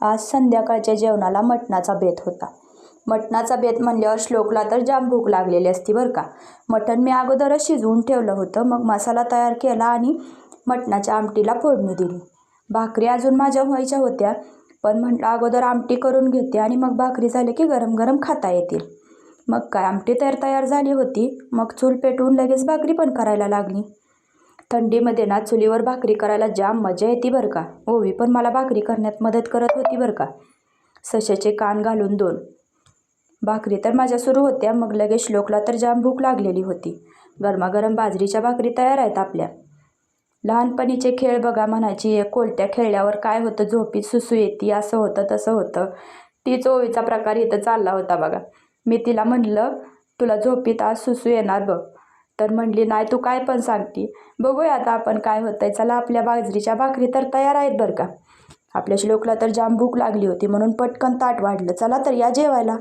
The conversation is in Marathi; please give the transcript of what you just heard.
आज संध्याकाळच्या जेवणाला मटणाचा बेत होता. मटणाचा बेत म्हणल्यावर श्लोकला तर जाम भूक लागलेली असती बरं का. मटण मी अगोदरच शिजवून ठेवलं होतं मग मसाला तयार केला आणि मटणाच्या आमटीला फोडणी दिली. भाकरी अजून माझ्या व्हायच्या होत्या पण म्हटलं अगोदर आमटी करून घेते आणि मग भाकरी झाली की गरम गरम खाता येतील. मग काय आमटी तर तयार झाली होती मग चूल पेटवून लगेच भाकरी पण करायला लागली. थंडीमध्ये ना चुलीवर भाकरी करायला जाम मजा येते बरं का? ओवी पण मला भाकरी करण्यात मदत करत होती बरं का? सशाचे कान घालून दोन. भाकरी तर माझ्या सुरू होत्या मग लगेच श्लोकला तर जाम भूक लागलेली होती. गरमागरम बाजरीच्या भाकरी तयार आहेत आपल्या. लहानपणीचे खेळ बघा म्हणायची कोलत्या खेळल्यावर काय होतं? झोपीत सुसू येते असं होतं तसं होतं. तीच ओवीचा प्रकार इथं चालला होता बघा. मी तिला म्हणलं तुला झोपीत आज सुसू येणार बघ. तर म्हणली नाही तू काय पण सांगती. बघूया आता आपण काय होतंय. चला आपल्या बाजरीच्या भाकरी तर तयार आहेत बरं का. आपल्या श्लोकला तर जाम भूक लागली होती म्हणून पटकन ताट वाढलं. चला तर या जेवायला.